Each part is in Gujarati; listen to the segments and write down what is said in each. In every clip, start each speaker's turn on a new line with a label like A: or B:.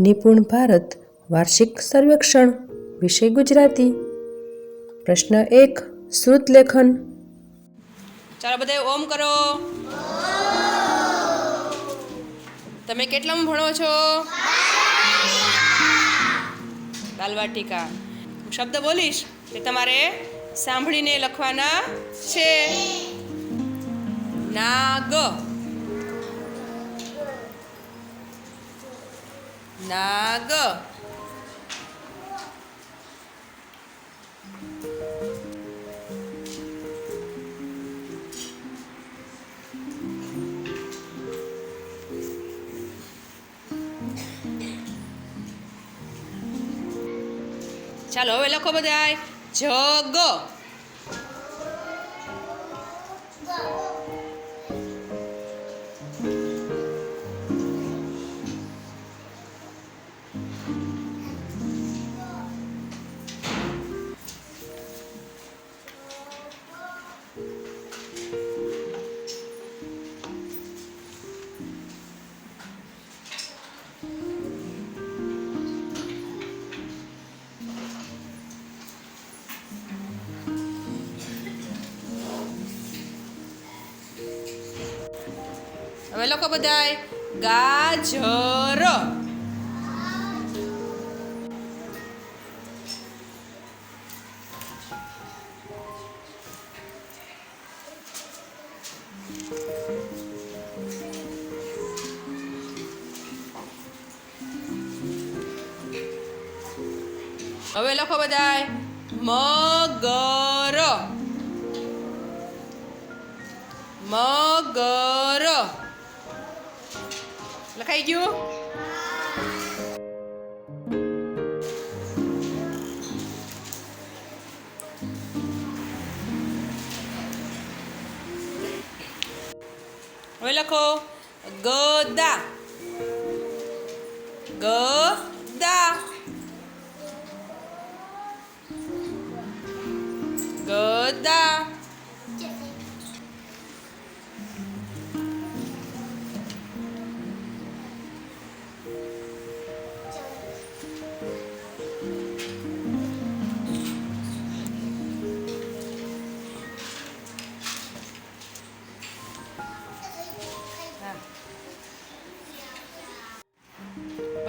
A: નિપુણ ભારત, વાર્ષિક સર્વેક્ષણ, વિષય ગુજરાતી. પ્રશ્ન એક, શ્રુત લેખન.
B: ચાલો બધા ઓમ કરો. તમે કેટલામાં ભણો છો? બાલવાટિકા. હું શબ્દ બોલીશ કે તમારે સાંભળીને લખવાના છે. નાગ. નાગ. ચાલો હવે લખો બધાય. જગ. હવે લખો બધાય. ગાજર. હવે લખો બધાય. મગર. મગર. લખાઈ ગયું હવે લખો ગદા ગદા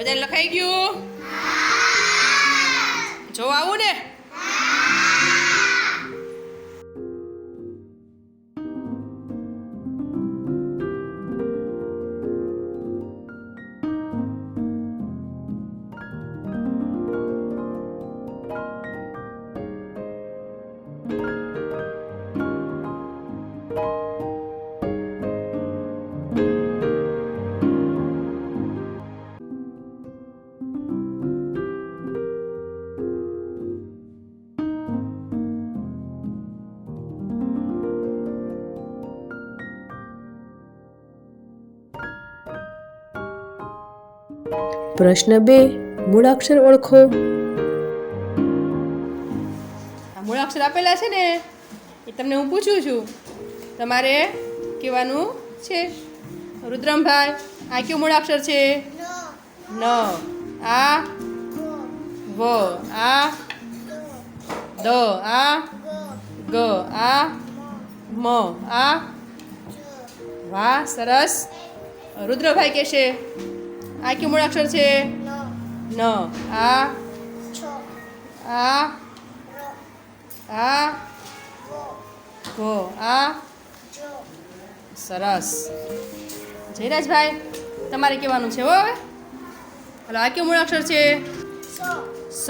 B: બધાને લખાઈ ગયું? જોવા આવું ને
A: પ્રશ્ન બે, મૂળાક્ષર ઓળખો.
B: મૂળાક્ષર આપેલા છે ને, એ તમને હું પૂછું છું, તમારે કહેવાનું છે? રુદ્રમભાઈ, આ કયું મૂળાક્ષર છે? ન. આ? વ. આ? દ. આ? ગ. આ? મ. આ? વાહ, સરસ. રુદ્રભાઈ કહેશે. આ કયું મૂળાક્ષર છે ન આ આ આ ગો આ સરસ જયરાજભાઈ તમારે કહેવાનું છે હો હવે હલો આ કયું મૂળાક્ષર છે સ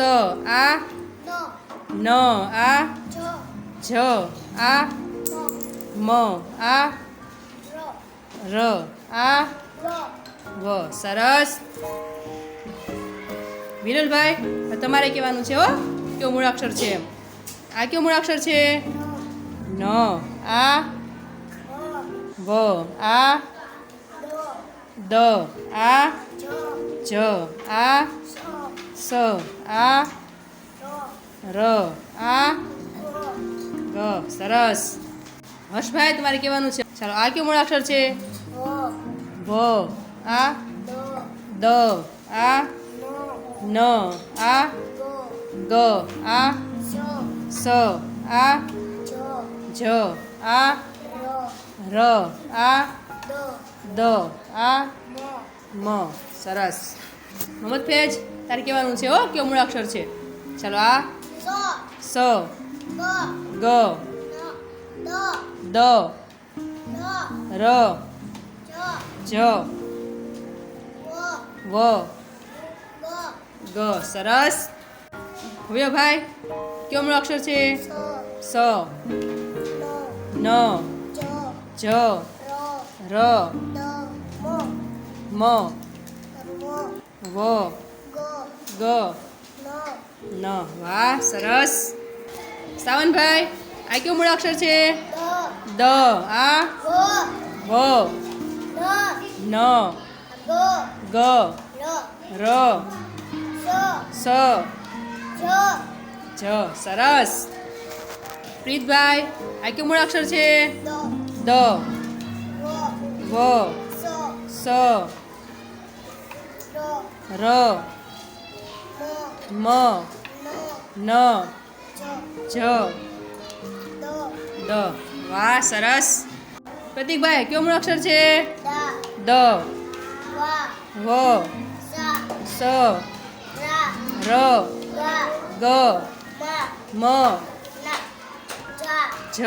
B: આ ન આ જ આ મ આ ર આ વ સરસ. વિરલભાઈ તમારે કહેવાનું છે હો કયો મૂળાક્ષર છે આ કયો મૂળાક્ષર છે? ન. આ? વ. આ? દ. આ? જ. આ? સ. આ? ર. આ? ગ. સરસ. હર્ષભાઈ તમારે કહેવાનું છે? ચાલો આ કયો મૂળાક્ષર છે? ભ આ? દ. આ? ન. આ? ગ. આ? સ. આ? જ. આ? ર. આ? દ. આ? મ. સરસ. મોહમ્મદ ફેજ, તારે કહેવાનું છે હો કયો મૂળાક્ષર છે? ચાલો, આ? સ. ગ. દ. ર. જ. વ. ગ. સરસ. હવે ભાઈ કયો અક્ષર છે? સ. ન. જ. ર. મ. વ. ગ. ન. વાહ સરસ. સાવનભાઈ આ કયો મૂળાક્ષર છે? દ. આ? વ. ન. ગ. ર. સ. જ સરસ. પ્રીતભાઈ આ કેવું મૂળ અક્ષર છે? દ. વ. સ. ર. મ. ન જ દ. વાહ સરસ. પ્રતિકભાઈ કયો મૂળાક્ષર છે? દ. વ. સ. ર. ગ. મ. જ.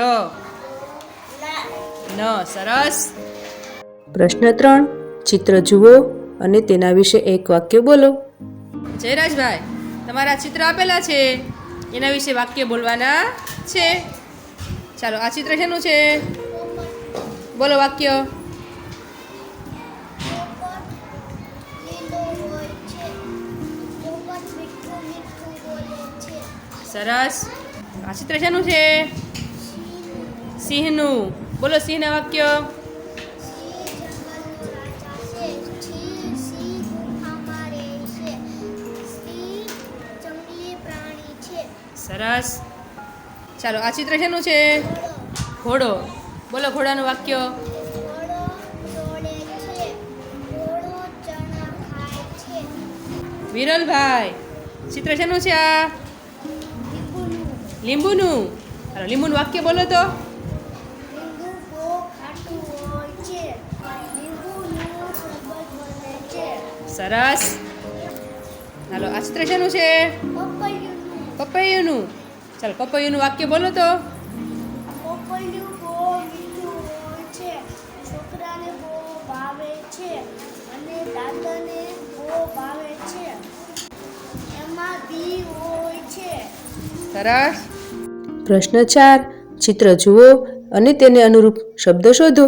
B: ન. સરસ.
A: પ્રશ્ન ત્રણ ચિત્ર જુઓ અને તેના વિશે એક વાક્ય બોલો.
B: જયરાજભાઈ તમારા ચિત્ર આપેલા છે. એના વિશે વાક્ય બોલવાના છે. ચાલો આ ચિત્ર શેનું છે? બોલો વાક્ય. સરસ. આ ચિત્ર શેનું છે? સિંહનું. બોલો સિંહના વાક્ય. સરસ. ચાલો, આ ચિત્ર શેનું છે? ઘોડો. બોલો ઘોડાનું વાક્ય. વિરલભાઈ. ચિત્ર શેનું છે આ? લીંબુનું. ચાલો લીંબુનું વાક્ય બોલો તો. સરસ. ચાલો આ ચિત્ર શેનું છે? પપૈયુંનું. ચાલો, પપૈયુંનું વાક્ય બોલો તો. સરસ.
A: પ્રશ્ન ચાર, ચિત્ર જુઓ અને તેને અનુરૂપ શબ્દ શોધો.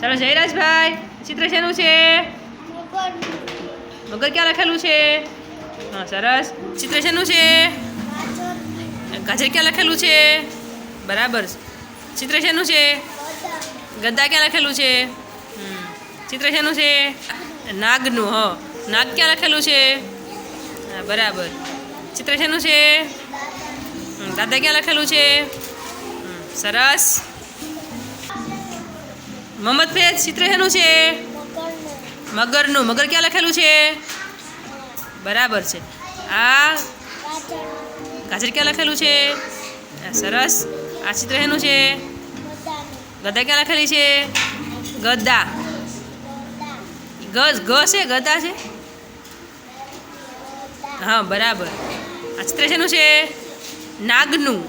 B: ચાલો, જયરાજભાઈ, ચિત્ર શેનું છે?
C: મગર
B: ક્યાં લખેલું છે? હા, સરસ. ચિત્ર શેનું છે?
C: ગાજર
B: ક્યાં લખેલું છે? બરાબર. ચિત્ર શેનું છે? ગદ્દા ક્યાં લખેલું છે. ચિત્ર શેનું છે? નાગનું, હ. નાગ ક્યાં લખેલું છે? બરાબર. ચિત્ર શેનું છે? દાદા ક્યાં લખેલું છે? સરસ. મોહમ્મદ ફેજ ચિત્ર શેનું છે?
C: મગરનું.
B: મગર ક્યાં લખેલું છે? બરાબર છે. આ
C: ગાજર
B: ક્યાં લખેલું છે? સરસ. આ ચિત્ર શેનું છે? ગદા ક્યાં લખેલી છે? ગદા.
C: બધા
B: ગ ગ છે? ગદા છે? હા, બરાબર. આ ચિત્ર શેનું છે? નાગનું.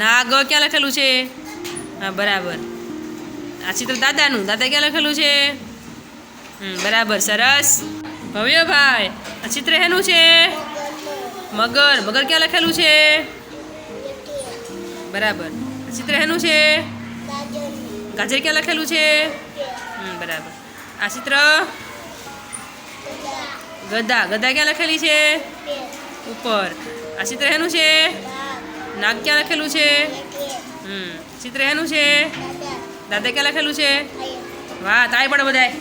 B: નાગ ક્યાં લખેલું છે? હા, બરાબર. આ ચિત્ર દાદાનું. દાદા ક્યાં લખેલું છે? બરાબર, સરસ. ભવ્યભાઈ આ ચિત્ર એનું છે? મગર. મગર ક્યાં લખેલું છે? બરાબર. આ ચિત્ર એનું છે? ગાજર ક્યાં લખેલું છે? બરાબર. આ ચિત્ર? ગદા. ગદા ક્યાં લખેલી છે? ઉપર. આ ચિત્ર એનું છે? નાગ ક્યાં લખેલું છે? હમ ચિત્ર એનું છે?
C: દાદા
B: ક્યાં લખેલું છે? વાહ, તાય પડે બધાય.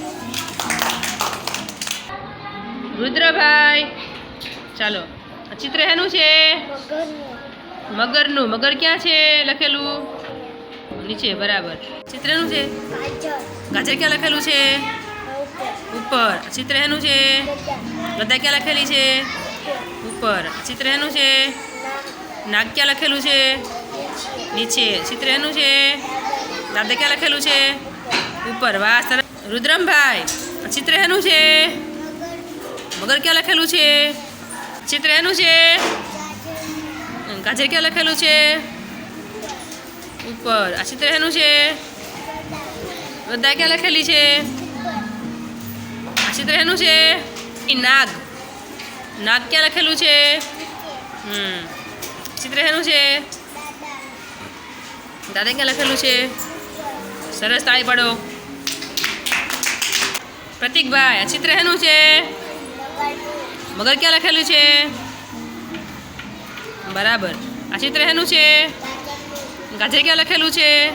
B: રુદ્રભાઈ, ચાલો, આ ચિત્ર એનું છે?
C: મગરનું.
B: મગર ક્યાં છે લખેલું? નીચે, બરાબર. ચિત્રનું છે?
C: ગાજર
B: ક્યાં લખેલું છે?
C: ઉપર.
B: ચિત્ર એનું છે? બધા ક્યાં લખેલી છે? ઉપર. ચિત્ર એનું છે નાગ ક્યાં લખેલું છે, નીચે. ચિત્ર એનું છે દાદા ક્યાં લખેલું છે, ઉપર. વાહ, સરસ. રુદ્રમભાઈ ચિત્ર એનું છે મગર ક્યાં લખેલું છે ચિત્ર એનું છે ગાજર ક્યાં લખેલું છે, ઉપર. આ ચિત્ર એનું છે બધા ક્યાં લખેલી છે, આ ચિત્ર એનું છે નાગ. નાગ ક્યાં લખેલું છે. હમ. ચિત્ર શેનું છે. દાદા ક્યાં લખેલું છે? સરસ તાળી પાડો. પ્રતિકભાઈ, આ ચિત્ર શેનું છે. મગર ક્યાં લખેલું છે? બરાબર. આ ચિત્ર શેનું છે. ગાજર ક્યાં લખેલું છે?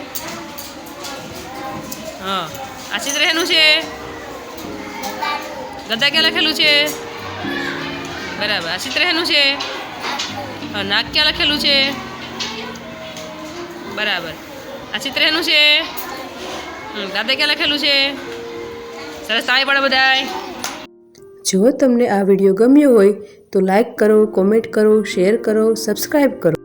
B: હા. આ ચિત્ર શેનું છે. ગદા ક્યાં લખેલું છે? બરાબર. આ ચિત્ર એનું છે? નાક ક્યાં લખેલું છે? બરાબર. આ ચિત્ર છે? દાદા ક્યાં લખેલું છે? સરસ, તાળી પડે બધાય.
A: જો તમને આ વીડિયો ગમ્યો હોય તો લાઈક કરો, કોમેન્ટ કરો, શેર કરો સબસ્ક્રાઈબ કરો.